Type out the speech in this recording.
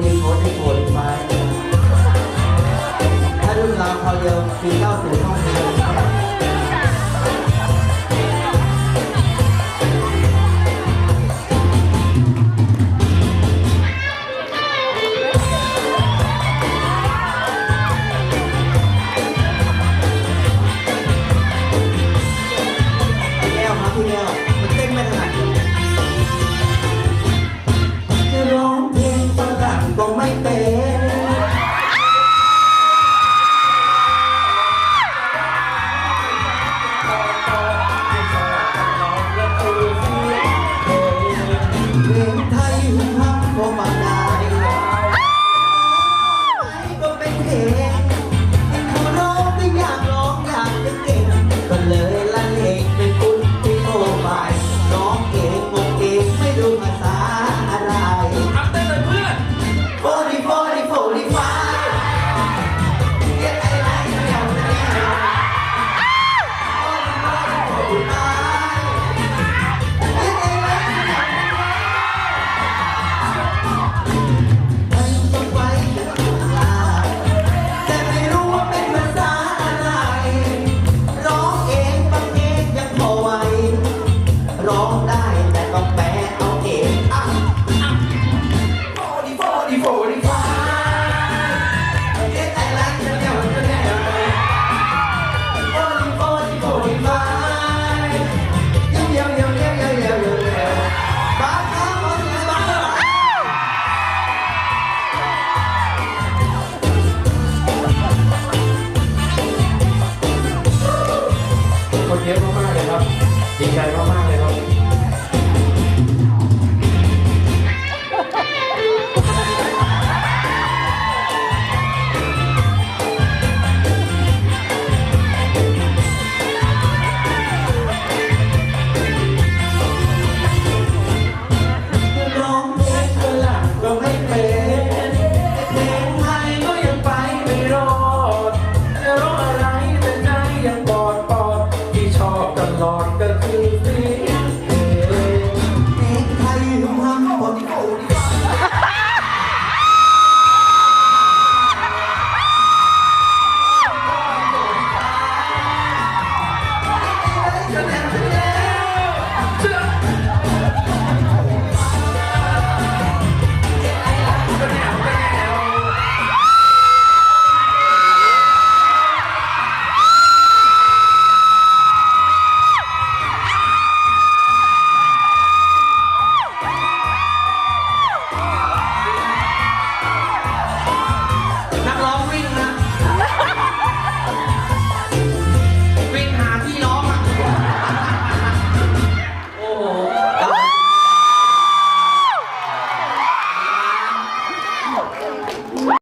ดีโฟดีโฟดีไฟถ้ารุ่นราเขาเดียวปีเก้าสิบต้องมีเลยพี่แก้วครับพี่แก้ว ไทยหุ่นฮับก็มาได้ก็เป็นเพลงเขาร้องก็อยากร้องอยากจะเก่งก็เลยละเลงเป็นคุณที่โตไปร้องเอง เยอะมากๆเลยครับ ดีใจมากๆเลยครับ Lord